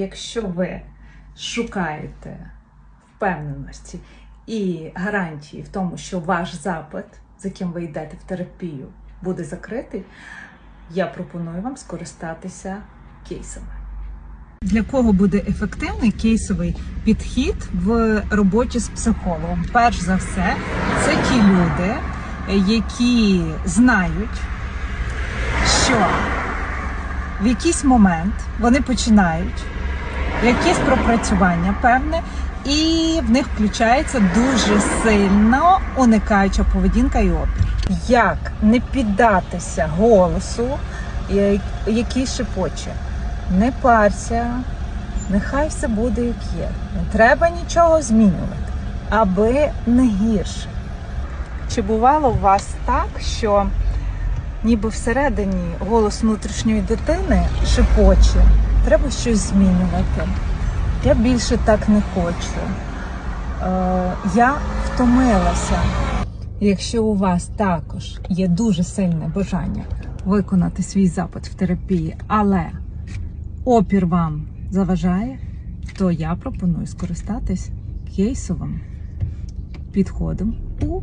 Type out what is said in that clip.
Якщо ви шукаєте впевненості і гарантії в тому, що ваш запит, з яким ви йдете в терапію, буде закритий, я пропоную вам скористатися кейсами. Для кого буде ефективний кейсовий підхід в роботі з психологом? Перш за все, це ті люди, які знають, що в якийсь момент вони починають якесь пропрацювання певне, і в них включається дуже сильно уникаюча поведінка і опір. Як не піддатися голосу, який шепоче? Не парся, нехай все буде як є. Не треба нічого змінювати, аби не гірше. Чи бувало у вас так, що ніби всередині голос внутрішньої дитини шепоче, треба щось змінювати. Я більше так не хочу. Е, я втомилася. Якщо у вас також є дуже сильне бажання виконати свій запит в терапії, але опір вам заважає, то я пропоную скористатись кейсовим підходом у